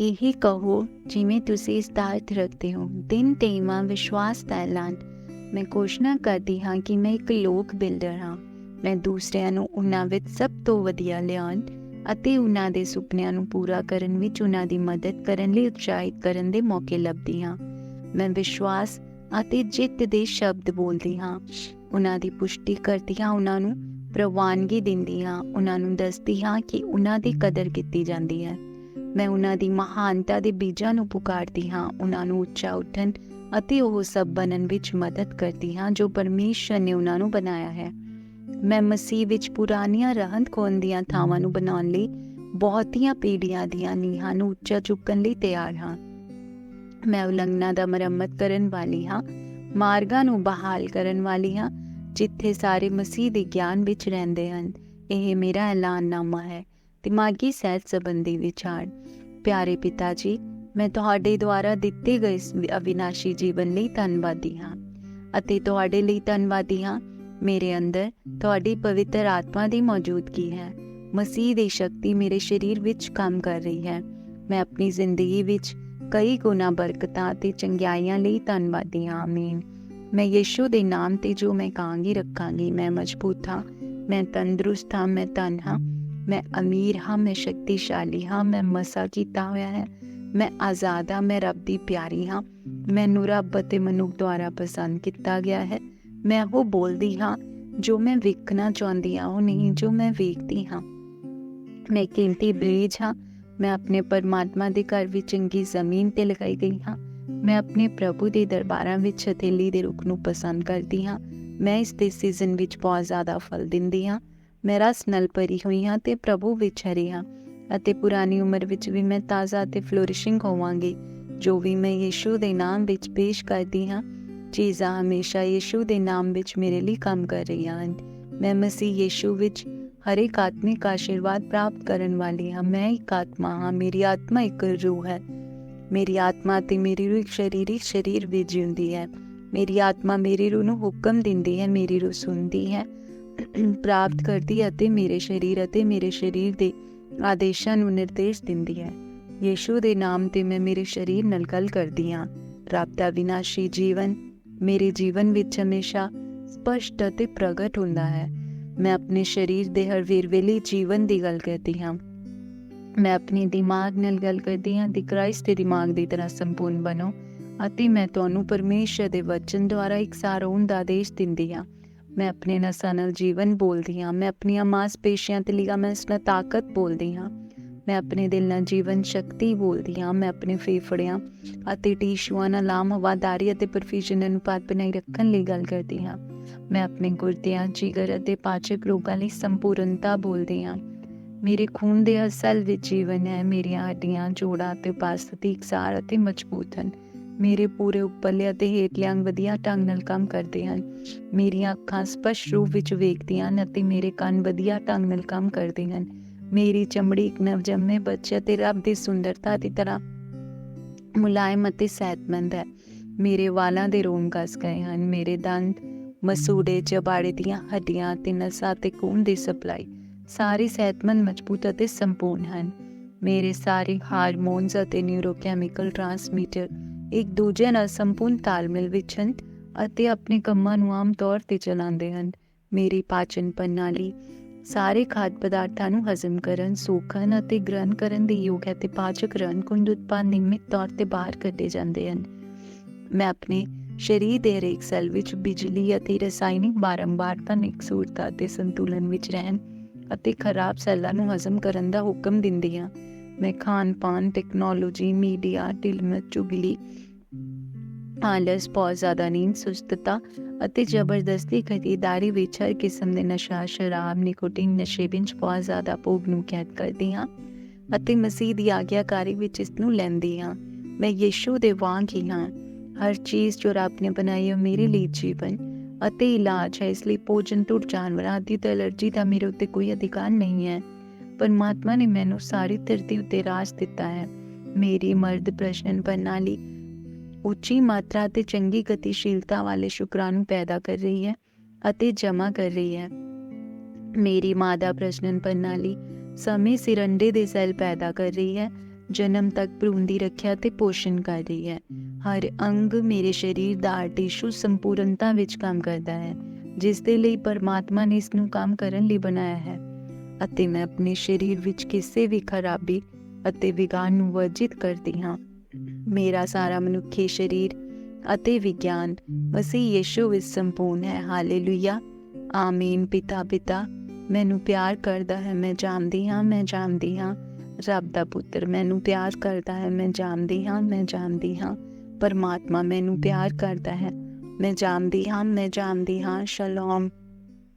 ਇਹੀ ਕਹੋ ਜਿਵੇਂ ਤੁਸੀਂ ਇਸ ਦਾ ਰੱਖਦੇ ਹੋ। ਦਿਨ ਤੇਈਵਾਂ ਵਿਸ਼ਵਾਸ ਦਾ ਐਲਾਨ। ਮੈਂ ਘੋਸ਼ਣਾ ਕਰਦੀ ਹਾਂ ਕਿ ਮੈਂ ਇੱਕ ਲੋਕ ਬਿਲਡਰ ਹਾਂ। ਮੈਂ ਦੂਸਰਿਆਂ ਨੂੰ ਉਹਨਾਂ ਵਿੱਚ ਸਭ ਤੋਂ ਵਧੀਆ ਲਿਆਉਣ ਅਤੇ ਉਹਨਾਂ ਦੇ ਸੁਪਨਿਆਂ ਨੂੰ ਪੂਰਾ ਕਰਨ ਵਿੱਚ ਉਹਨਾਂ ਦੀ ਮਦਦ ਕਰਨ ਲਈ ਉਤਸ਼ਾਹਿਤ ਕਰਨ ਦੇ ਮੌਕੇ ਲੱਭਦੀ ਹਾਂ। ਮੈਂ ਵਿਸ਼ਵਾਸ ਅਤੇ ਜਿੱਤ ਦੇ ਸ਼ਬਦ ਬੋਲਦੀ ਹਾਂ। ਉਹਨਾਂ ਦੀ ਪੁਸ਼ਟੀ ਕਰਦੀ ਹਾਂ, ਉਹਨਾਂ ਨੂੰ ਪ੍ਰਵਾਨਗੀ ਦਿੰਦੀ ਹਾਂ। ਉਹਨਾਂ ਨੂੰ ਦੱਸਦੀ ਹਾਂ ਕਿ ਉਹਨਾਂ ਦੀ ਕਦਰ ਕੀਤੀ ਜਾਂਦੀ ਹੈ। ਮੈਂ ਉਹਨਾਂ ਦੀ ਮਹਾਨਤਾ ਦੇ ਬੀਜਾਂ ਨੂੰ ਪੁਕਾਰਦੀ ਹਾਂ, ਉਹਨਾਂ ਨੂੰ ਉੱਚਾ ਉੱਠਣ ਅਤੇ ਉਹ ਸਭ ਬਣਨ ਵਿੱਚ ਮਦਦ ਕਰਦੀ ਹਾਂ, ਜੋ ਪਰਮੇਸ਼ਰ ਨੇ ਉਹਨਾਂ ਨੂੰ ਬਣਾਇਆ ਹੈ। ਮੈਂ ਮਸੀਹ ਵਿੱਚ ਪੁਰਾਣੀਆਂ ਰਹਿੰਦ ਖੋਹਣ ਦੀਆਂ ਥਾਵਾਂ ਨੂੰ ਬਣਾਉਣ ਲਈ ਬਹੁਤੀਆਂ ਪੀੜ੍ਹੀਆਂ ਦੀਆਂ ਨੀਹਾਂ ਨੂੰ ਉੱਚਾ ਚੁੱਕਣ ਲਈ ਤਿਆਰ ਹਾਂ। ਮੈਂ ਉਲੰਘਣਾ ਦਾ ਮੁਰੰਮਤ ਕਰਨ ਵਾਲੀ ਹਾਂ, ਮਾਰਗਾਂ ਨੂੰ ਬਹਾਲ ਕਰਨ ਵਾਲੀ ਹਾਂ, ਜਿੱਥੇ ਸਾਰੇ ਮਸੀਹ ਦੇ ਗਿਆਨ ਵਿੱਚ ਰਹਿੰਦੇ ਹਨ। ਇਹ ਮੇਰਾ ਐਲਾਨਨਾਮਾ ਹੈ। ਦਿਮਾਗੀ ਸਿਹਤ ਸੰਬੰਧੀ ਵਿਚਾਰ। ਪਿਆਰੇ ਪਿਤਾ ਜੀ ਮੈਂ ਤੁਹਾਡੇ ਦੁਆਰਾ ਦਿੱਤੇ ਗਏ ਇਸ ਅਵਿਨਾਸ਼ੀ ਜੀਵਨ ਲਈ ਧੰਨਵਾਦੀ ਹਾਂ ਅਤੇ ਤੁਹਾਡੇ ਲਈ ਧੰਨਵਾਦੀ ਹਾਂ। ਮੇਰੇ ਅੰਦਰ ਤੁਹਾਡੀ ਪਵਿੱਤਰ ਆਤਮਾ ਦੀ ਮੌਜੂਦਗੀ ਹੈ। ਮਸੀਹ ਦੀ ਸ਼ਕਤੀ ਮੇਰੇ ਸਰੀਰ ਵਿੱਚ ਕੰਮ ਕਰ ਰਹੀ ਹੈ। ਮੈਂ ਆਪਣੀ ਜ਼ਿੰਦਗੀ ਵਿੱਚ ਕਈ ਗੁਣਾ ਬਰਕਤਾਂ ਤੇ ਚੰਗਿਆਈਆਂ ਲਈ ਧੰਨਵਾਦੀ ਹਾਂ। ਆਮੀਨ। ਮੈਂ ਯੀਸ਼ੂ ਦੇ ਨਾਮ ਤੇ ਜੋ ਮੈਂ ਕਹਾਂਗੀ ਰੱਖਾਂਗੀ। ਮੈਂ ਮਜ਼ਬੂਤ ਹਾਂ। ਮੈਂ ਤੰਦਰੁਸਤ ਹਾਂ। ਮੈਂ ਤਨ ਹਾਂ। ਮੈਂ ਅਮੀਰ ਹਾਂ ਮੈਂ ਸ਼ਕਤੀਸ਼ਾਲੀ ਹਾਂ ਮੈਂ ਮਸਾ ਕੀਤਾ ਹੋਇਆ ਹੈ ਮੈਂ ਆਜ਼ਾਦ ਹਾਂ ਮੈਂ ਰੱਬ ਦੀ ਪਿਆਰੀ ਹਾਂ ਮੈਨੂੰ ਰੱਬ ਅਤੇ ਮਨੁੱਖ ਦੁਆਰਾ ਪਸੰਦ ਕੀਤਾ ਗਿਆ ਹੈ ਮੈਂ ਉਹ ਬੋਲਦੀ ਹਾਂ ਜੋ ਮੈਂ ਵੇਖਣਾ ਚਾਹੁੰਦੀ ਹਾਂ ਉਹ ਨਹੀਂ ਜੋ ਮੈਂ ਵੇਖਦੀ ਹਾਂ ਮੈਂ ਕੀਮਤੀ ਬੀਜ ਹਾਂ ਮੈਂ ਆਪਣੇ ਪਰਮਾਤਮਾ ਦੇ ਘਰ ਵਿੱਚ ਚੰਗੀ ਜ਼ਮੀਨ ਤੇ ਲਗਾਈ ਗਈ ਹਾਂ ਮੈਂ ਆਪਣੇ ਪ੍ਰਭੂ ਦੇ ਦਰਬਾਰਾਂ ਵਿੱਚ ਹਥੇਲੀ ਦੇ ਰੁੱਖ ਨੂੰ ਪਸੰਦ ਕਰਦੀ ਹਾਂ ਮੈਂ ਇਸ ਦੇ ਸੀਜ਼ਨ ਵਿੱਚ ਬਹੁਤ ਜ਼ਿਆਦਾ ਫਲ ਦਿੰਦੀ ਹਾਂ ਮੈਂ ਰਸ ਨਾਲ ਭਰੀ ਹੋਈ ਹਾਂ ਤੇ ਪ੍ਰਭੂ ਵਿੱਚ ਹਰੀ ਹਾਂ ਅਤੇ ਪੁਰਾਣੀ ਉਮਰ ਵਿੱਚ ਵੀ ਮੈਂ ਤਾਜ਼ਾ ਤੇ ਫਲੋਰਿਸ਼ਿੰਗ ਹੋਵਾਂਗੀ, ਜੋ ਵੀ ਮੈਂ ਯੀਸ਼ੂ ਦੇ ਨਾਮ ਵਿੱਚ ਪੇਸ਼ ਕਰਦੀ ਹਾਂ, ਚੀਜ਼ਾਂ ਹਮੇਸ਼ਾ ਯੀਸ਼ੂ ਦੇ ਨਾਮ ਵਿੱਚ ਮੇਰੇ ਲਈ ਕੰਮ ਕਰ ਰਹੀਆਂ ਹਨ। ਮੈਂ ਮਸੀਹ ਯੀਸ਼ੂ ਵਿੱਚ ਹਰ ਇੱਕ ਆਤਮਿਕ ਆਸ਼ੀਰਵਾਦ ਪ੍ਰਾਪਤ ਕਰਨ ਵਾਲੀ ਹਾਂ। ਮੈਂ ਇੱਕ ਆਤਮਾ ਹਾਂ, ਮੇਰੀ ਆਤਮਾ ਇੱਕ ਰੂਹ ਹੈ। ਮੇਰੀ ਆਤਮਾ ਤੇ ਮੇਰੀ ਰੂਹ ਇੱਕ ਸਰੀਰਿਕ ਸਰੀਰ ਵਿੱਚ ਜਿਉਂਦੀ ਹੈ। ਮੇਰੀ ਆਤਮਾ ਮੇਰੀ ਰੂਹ ਨੂੰ ਹੁਕਮ ਦਿੰਦੀ ਹੈ, ਮੇਰੀ ਰੂਹ ਸੁਣਦੀ ਹੈ। ਪ੍ਰਾਪਤ ਕਰਦੀ ਹੈ ਅਤੇ ਮੇਰੇ ਸਰੀਰ ਅਤੇ ਮੇਰੇ ਸਰੀਰ ਦੇ ਆਦੇਸ਼ਾਂ ਨੂੰ ਨਿਰਦੇਸ਼ ਦਿੰਦੀ ਹੈ। ਯੀਸ਼ੂ ਦੇ ਨਾਮ ਤੇ ਮੈਂ ਮੇਰੇ ਸਰੀਰ ਨਾਲ ਗੱਲ ਕਰਦੀ ਹਾਂ। ਰੱਬ ਦਾ ਵਿਨਾਸ਼ੀ ਜੀਵਨ, ਮੇਰੇ ਜੀਵਨ ਵਿੱਚ ਹਮੇਸ਼ਾ ਸਪਸ਼ਟ ਅਤੇ ਪ੍ਰਗਟ ਹੁੰਦਾ ਹੈ। ਮੈਂ ਆਪਣੇ ਸਰੀਰ ਦੇ ਹਰ ਵੇਰਵੇਲੇ ਜੀਵਨ ਦੀ ਗੱਲ ਕਰਦੀ ਹਾਂ। ਮੈਂ ਆਪਣੇ ਦਿਮਾਗ ਨਾਲ ਗੱਲ ਕਰਦੀ ਹਾਂ ਕਿ ਕ੍ਰਾਈਸਟ ਦੇ ਦਿਮਾਗ ਦੀ ਤਰ੍ਹਾਂ ਸੰਪੂਰਨ ਬਣੋ ਅਤੇ ਮੈਂ ਤੁਹਾਨੂੰ ਪਰਮੇਸ਼ਰ ਦੇ ਵਚਨ ਦੁਆਰਾ ਇਕਸਾਰ ਹੋਣ ਦਾ ਆਦੇਸ਼ ਦਿੰਦੀ ਹਾਂ। ਮੈਂ ਆਪਣੇ ਨਸਾਂ ਨਾਲ ਜੀਵਨ ਬੋਲਦੀ ਹਾਂ। ਮੈਂ ਆਪਣੀਆਂ ਮਾਸਪੇਸ਼ੀਆਂ ਤੇ ਲਿਗਾਮੈਂਟਸ ਨਾਲ ਤਾਕਤ ਬੋਲਦੀ ਹਾਂ। ਮੈਂ ਆਪਣੇ ਦਿਲ ਨਾਲ ਜੀਵਨ ਸ਼ਕਤੀ ਬੋਲਦੀ ਹਾਂ। ਮੈਂ ਆਪਣੇ ਫੇਫੜਿਆਂ ਅਤੇ ਟਿਸ਼ੂਆਂ ਨਾਲ ਆਮ ਹਵਾਦਾਰੀ ਅਤੇ ਪਰਫਿਊਜ਼ਨ ਅਨੁਪਾਤ ਬਣਾਈ ਰੱਖਣ ਲਈ ਗੱਲ ਕਰਦੀ ਹਾਂ। ਮੈਂ ਆਪਣੇ ਗੁਰਦਿਆਂ, ਜਿਗਰ ਅਤੇ ਪਾਚਕ ਰੋਗਾਂ ਲਈ ਸੰਪੂਰਨਤਾ ਬੋਲਦੀ ਹਾਂ। ਮੇਰੇ ਖੂਨ ਦੇ ਅਸਲ ਵਿੱਚ ਜੀਵਨ ਹੈ। ਮੇਰੀਆਂ ਹੱਡੀਆਂ, ਜੋੜਾਂ ਤੇ ਪਾਸਤੀ ਇਕਸਾਰ ਅਤੇ ਮਜ਼ਬੂਤ ਹਨ। ਮੇਰੇ ਪੂਰੇ ਉੱਪਰਲੇ ਅਤੇ ਹੇਠਲੇ ਅੰਗ ਵਧੀਆ ਢੰਗ ਨਾਲ ਕੰਮ ਕਰਦੇ ਹਨ। ਮੇਰੀਆਂ ਅੱਖਾਂ ਸਪਸ਼ਟ ਰੂਪ ਵਿੱਚ ਵੇਖਦੀਆਂ ਹਨ ਅਤੇ ਮੇਰੇ ਕੰਨ ਵਧੀਆ ਢੰਗ ਨਾਲ ਕੰਮ ਕਰਦੇ ਹਨ। ਮੇਰੀ ਚਮੜੀ ਇੱਕ ਨਵਜੰਮੇ ਬੱਚੇ ਤੇ ਰੱਬ ਦੀ ਸੁੰਦਰਤਾ ਦੀ ਤਰ੍ਹਾਂ ਮੁਲਾਇਮ ਅਤੇ ਸਿਹਤਮੰਦ ਹੈ। ਮੇਰੇ ਵਾਲਾਂ ਦੇ ਰੋਮ ਕਸ ਗਏ ਹਨ। ਮੇਰੇ ਦੰਦ ਮਸੂੜੇ, ਚਬਾੜੇ ਦੀਆਂ ਹੱਡੀਆਂ ਤੇ ਨਸਾਂ ਤੇ ਖੂਨ ਦੀ ਸਪਲਾਈ ਸਾਰੇ ਸਿਹਤਮੰਦ, ਮਜ਼ਬੂਤ ਅਤੇ ਸੰਪੂਰਨ ਹਨ। ਮੇਰੇ ਸਾਰੇ ਹਾਰਮੋਨਸ ਅਤੇ ਨਿਊਰੋਕੈਮੀਕਲ ਟਰਾਂਸਮਿਟਰ ਇੱਕ ਦੂਜੇ ਨਾਲ ਸੰਪੂਰਨ ਤਾਲਮੇਲ ਵਿੱਚ ਹਨ ਅਤੇ ਆਪਣੇ ਕੰਮਾਂ ਨੂੰ ਆਮ ਤੌਰ ਤੇ ਚਲਾਉਂਦੇ ਹਨ। ਮੇਰੀ ਪਾਚਨ ਪ੍ਰਣਾਲੀ ਸਾਰੇ ਖਾਦ ਪਦਾਰਥਾਂ ਨੂੰ ਹਜ਼ਮ ਕਰਨ, ਸੋਖਣ ਅਤੇ ਗ੍ਰਹਿਣ ਕਰਨ ਦੇ ਯੋਗ ਹੈ ਤੇ ਪਾਚਕ ਰਣ ਕੁੰਡ ਉਤਪਾਦ ਨਿਯਮਿਤ ਤੌਰ ਤੇ ਬਾਹਰ ਕੱਢੇ ਜਾਂਦੇ ਹਨ। ਮੈਂ ਆਪਣੇ ਸਰੀਰ ਦੇ ਹਰੇਕ ਸੈੱਲ ਵਿੱਚ ਬਿਜਲੀ ਅਤੇ ਰਸਾਇਣਿਕ ਬਾਰੰਬਾਰਤਾ ਨਿਕਸੂਰਤਾ ਤੇ ਸੰਤੁਲਨ ਵਿੱਚ ਰਹਿਣ ਅਤੇ ਖਰਾਬ ਸੈੱਲਾਂ ਨੂੰ ਹਜ਼ਮ ਕਰਨ ਦਾ ਹੁਕਮ ਦਿੰਦੀ ਹਾਂ। ਮੈਂ ਖਾਣ ਪਾਨ ਟੈਕਨੋਲੋਜੀ ਮੀਡੀਆ ਢਿਲਮਤ ਚੁਗਲੀ ਆਲਸ ਬਹੁਤ ਜ਼ਿਆਦਾ ਨੀਂਦ ਸੁਸਤਤਾ ਅਤੇ ਜ਼ਬਰਦਸਤੀ ਖਰੀਦਦਾਰੀ ਵਿੱਚ ਹਰ ਕਿਸਮ ਦੇ ਨਸ਼ਾ ਸ਼ਰਾਬ ਨਿਕੋਟਿਨ ਨਸ਼ੇ ਵਿੱਚ ਬਹੁਤ ਜ਼ਿਆਦਾ ਭੋਗ ਨੂੰ ਕੈਦ ਕਰਦੀ ਹਾਂ ਅਤੇ ਮਸੀਹ ਦੀ ਆਗਿਆਕਾਰੀ ਵਿੱਚ ਇਸ ਨੂੰ ਲੈਂਦੀ ਹਾਂ। ਮੈਂ ਯੀਸ਼ੂ ਦੇ ਵਾਂਗ ਹੀ ਹਾਂ। ਹਰ ਚੀਜ਼ ਜੋ ਰੱਬ ਨੇ ਬਣਾਈ ਹੈ ਮੇਰੇ ਲਈ ਜੀਵਨ ਅਤੇ ਇਲਾਜ ਹੈ। ਇਸ ਲਈ ਭੋਜਨ ਤੋਂ ਜਾਨਵਰਾਂ ਦੀ ਤੇ ਅਲਰਜੀ ਦਾ ਮੇਰੇ ਉੱਤੇ ਕੋਈ ਅਧਿਕਾਰ ਨਹੀਂ ਹੈ। ਪਰਮਾਤਮਾ ਨੇ ਮੈਨੂੰ ਸਾਰੀ ਧਰਤੀ ਉੱਤੇ ਰਾਜ ਦਿੱਤਾ ਹੈ। ਮੇਰੀ ਮਰਦ ਪ੍ਰਸ਼ਨ ਪ੍ਰਣਾਲੀ ਉੱਚੀ ਮਾਤਰਾ ਤੇ ਚੰਗੀ ਗਤੀਸ਼ੀਲਤਾ ਵਾਲੇ ਸ਼ੁਕਰਾਣੂ ਪੈਦਾ ਕਰ ਰਹੀ ਹੈ ਅਤੇ ਜਮ੍ਹਾਂ ਕਰ ਰਹੀ ਹੈ। ਮੇਰੀ ਮਾਦਾ ਪ੍ਰਜਨਨ ਪ੍ਰਣਾਲੀ ਸਮੇਂ ਸਿਰ ਅੰਡੇ ਦੇ ਸੈੱਲ ਪੈਦਾ ਕਰ ਰਹੀ ਹੈ, ਜਨਮ ਤੱਕ ਭਰੂਣ ਦੀ ਰੱਖਿਆ ਤੇ ਪੋਸ਼ਣ ਕਰ ਰਹੀ ਹੈ। ਹਰ ਅੰਗ ਮੇਰੇ ਸਰੀਰ ਦਾ ਟਿਸ਼ੂ ਸੰਪੂਰਨਤਾ ਵਿੱਚ ਕੰਮ ਕਰਦਾ ਹੈ, ਜਿਸ ਦੇ ਲਈ ਪਰਮਾਤਮਾ ਨੇ ਇਸ ਨੂੰ ਕੰਮ ਕਰਨ ਲਈ ਬਣਾਇਆ ਹੈ ਅਤੇ ਮੈਂ ਆਪਣੇ ਸਰੀਰ ਵਿੱਚ ਕਿਸੇ ਵੀ ਖਰਾਬੀ ਅਤੇ ਵਿਗਾੜ ਨੂੰ ਵਰਜਿਤ ਕਰਦੀ ਹਾਂ। ਮੇਰਾ ਸਾਰਾ ਮਨੁੱਖੀ ਸਰੀਰ ਅਤੇ ਵਿਗਿਆਨ ਮਸੀਹ ਯਿਸੂ ਵਿੱਚ ਸੰਪੂਰਨ ਹੈ ਹਾਲੇਲੂਇਆ ਆਮੀਨ ਪਿਤਾ ਪਿਤਾ ਮੈਨੂੰ ਪਿਆਰ ਕਰਦਾ ਹੈ ਮੈਂ ਜਾਣਦੀ ਹਾਂ ਮੈਂ ਜਾਣਦੀ ਹਾਂ ਰੱਬ ਦਾ ਪੁੱਤਰ ਮੈਨੂੰ ਪਿਆਰ ਕਰਦਾ ਹੈ ਮੈਂ ਜਾਣਦੀ ਹਾਂ ਮੈਂ ਜਾਣਦੀ ਹਾਂ ਪਰਮਾਤਮਾ ਮੈਨੂੰ ਪਿਆਰ ਕਰਦਾ ਹੈ ਮੈਂ ਜਾਣਦੀ ਹਾਂ ਮੈਂ ਜਾਣਦੀ ਹਾਂ ਸ਼ਲੋਮ